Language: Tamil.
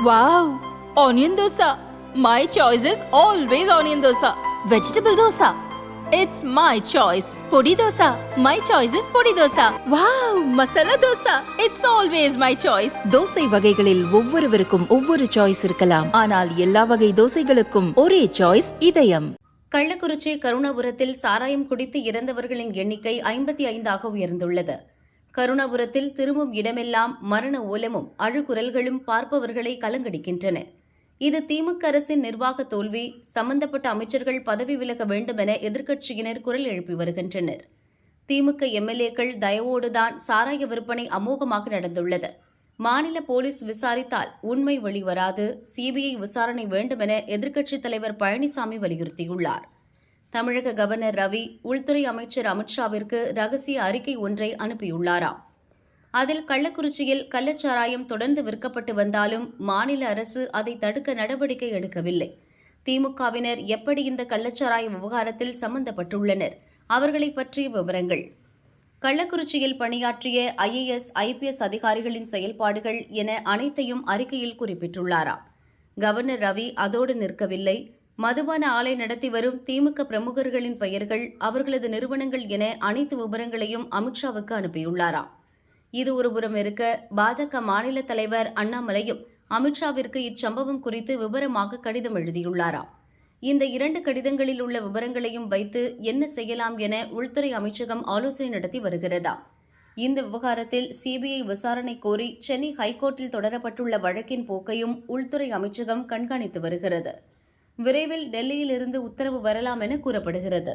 Wow! Onion dosa. My choice is always onion dosa. Vegetable dosa. It's my choice. Podi dosa. My choice is podi dosa. Wow! Masala dosa. It's always my choice. Dosa வகைகளில் ஒவ்வொருவருக்கும் ஒவ்வொரு சாய்ஸ் இருக்கலாம் ஆனால் எல்லா வகை தோசைகளுக்கும் ஒரே சாய்ஸ் இதயம் கள்ளக்குறிச்சி கருணாபுரத்தில் சாராயம் குடித்து இறந்தவர்களின் எண்ணிக்கை ஐம்பத்தி ஐந்தாக உயர்ந்துள்ளது கருணாபுரத்தில் திரும்பும் இடமெல்லாம் மரண ஓலமும் அழுகுரல்களும் பார்ப்பவர்களை கலங்கடிக்கின்றன. இது திமுக அரசின் நிர்வாக தோல்வி சம்பந்தப்பட்ட அமைச்சர்கள் பதவி விலக வேண்டுமென எதிர்க்கட்சியினர் குரல் எழுப்பி வருகின்றனர். திமுக எம்எல்ஏக்கள் தயவோடுதான் சாராய விற்பனை அமோகமாக நடந்துள்ளது. மாநில போலீஸ் விசாரித்தால் உண்மை வெளிவராது சிபிஐ விசாரணை வேண்டுமென எதிர்க்கட்சித் தலைவர் பழனிசாமி வலியுறுத்தியுள்ளார். தமிழக கவர்னர் ரவி உள்துறை அமைச்சர் அமித்ஷாவிற்கு ரகசிய அறிக்கை ஒன்றை அனுப்பியுள்ளாராம் அதில் கள்ளக்குறிச்சியில் கள்ளச்சாராயம் தொடர்ந்து விற்கப்பட்டு வந்தாலும் மாநில அரசு அதை தடுக்க நடவடிக்கை எடுக்கவில்லை. திமுகவினர் எப்படி இந்த கள்ளச்சாராய விவகாரத்தில் சம்பந்தப்பட்டுள்ளனர்? அவர்களை பற்றிய விவரங்கள். கள்ளக்குறிச்சியில் பணியாற்றிய ஐஏஎஸ் ஐபிஎஸ் அதிகாரிகளின் செயல்பாடுகள் என அனைத்தையும் அறிக்கையில் குறிப்பிட்டுள்ளாராம் கவர்னர் ரவி அதோடு நிற்கவில்லை. மதுபான ஆலை நடத்தி வரும் திமுக பிரமுகர்களின் பெயர்கள் அவர்களது நிறுவனங்கள் என அனைத்து விவரங்களையும் அமித்ஷாவுக்கு அனுப்பியுள்ளாராம். இது ஒருபுறம் இருக்க பாஜக மாநில தலைவர் அண்ணாமலையும் அமித்ஷாவிற்கு இச்சம்பவம் குறித்து விவரமாக கடிதம் எழுதியுள்ளாராம். இந்த இரண்டு கடிதங்களில் உள்ள விவரங்களையும் வைத்து என்ன செய்யலாம் என உள்துறை அமைச்சகம் ஆலோசனை நடத்தி வருகிறதா? இந்த விவகாரத்தில் சிபிஐ விசாரணை கோரி சென்னை ஹைகோர்ட்டில் தொடரப்பட்டுள்ள வழக்கின் போக்கையும் உள்துறை அமைச்சகம் கண்காணித்து வருகிறது. விரைவில் டெல்லியிலிருந்து உத்தரவு வரலாம் என கூறப்படுகிறது.